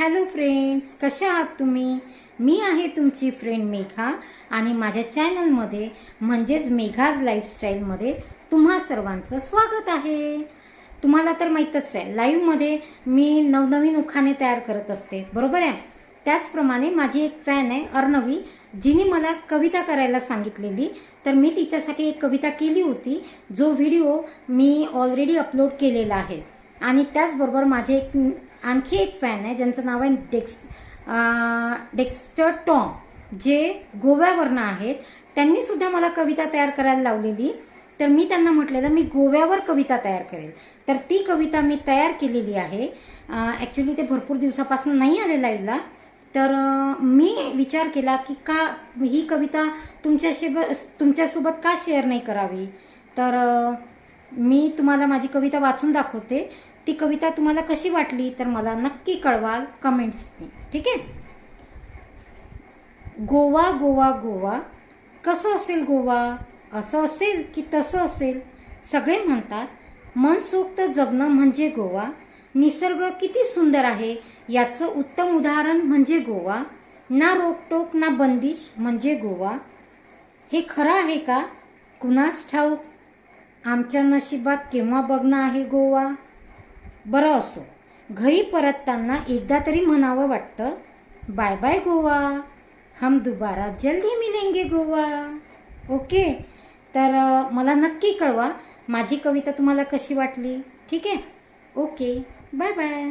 Hello friends कशा आहात तुम्ही? मी आहे तुमची फ्रेंड मेघा आणि माझ्या चॅनलमध्ये म्हणजेच मेघाज लाईफस्टाईलमध्ये तुम्हा सर्वांचं स्वागत आहे. तुम्हाला तर माहीतच आहे लाईव्हमध्ये मी नवनवीन उखाणे तयार करत असते बरोबर आहे? त्याचप्रमाणे माझी एक फॅन आहे अर्णवी जिने मला कविता करायला सांगितलेली. तर मी तिच्यासाठी एक कविता केली होती जो व्हिडिओ मी ऑलरेडी अपलोड केलेला आहे. आणि त्याचबरोबर माझे एक आणखी एक फॅन आहे ज्यांचं नाव आहे डेक्स डेक्स्टर टॉम जे गोव्यावरनं आहेत त्यांनी सुद्धा मला कविता तयार करायला लावलेली. तर मी त्यांना म्हटलेलं मी गोव्यावर कविता तयार करेल. तर ती कविता मी तयार केलेली आहे. ॲक्च्युली ते भरपूर दिवसापासून नाही आले लाईव्हला तर मी विचार केला की का ही कविता तुमच्याशी तुमच्यासोबत का शेअर नाही करावी? तर मी तुम्हाला माझी कविता वाचून दाखवते. ती कविता तुम्हाला कशी वाटली तर मला नक्की कळवाल कमेंट्सनी. ठीक आहे? गोवा गोवा गोवा. कसं असेल गोवा? असं असेल की तसं असेल? सगळे म्हणतात मनसोक्त जगणं म्हणजे गोवा. निसर्ग किती सुंदर आहे याचं उत्तम उदाहरण म्हणजे गोवा. ना रोकटोक ना बंदिश म्हणजे गोवा. हे खरं आहे का? कुणास ठाऊक? आमच्या नशिबात केव्हा बघणं आहे गोवा? बरं असो घरी परतताना एकदा तरी म्हणावं वाटतं बाय बाय गोवा हम दुबारा जल्दी मिलेंगे गोवा. ओके तर मला नक्की कळवा माझी कविता तुम्हाला कशी वाटली? ठीक आहे? Okay bye bye.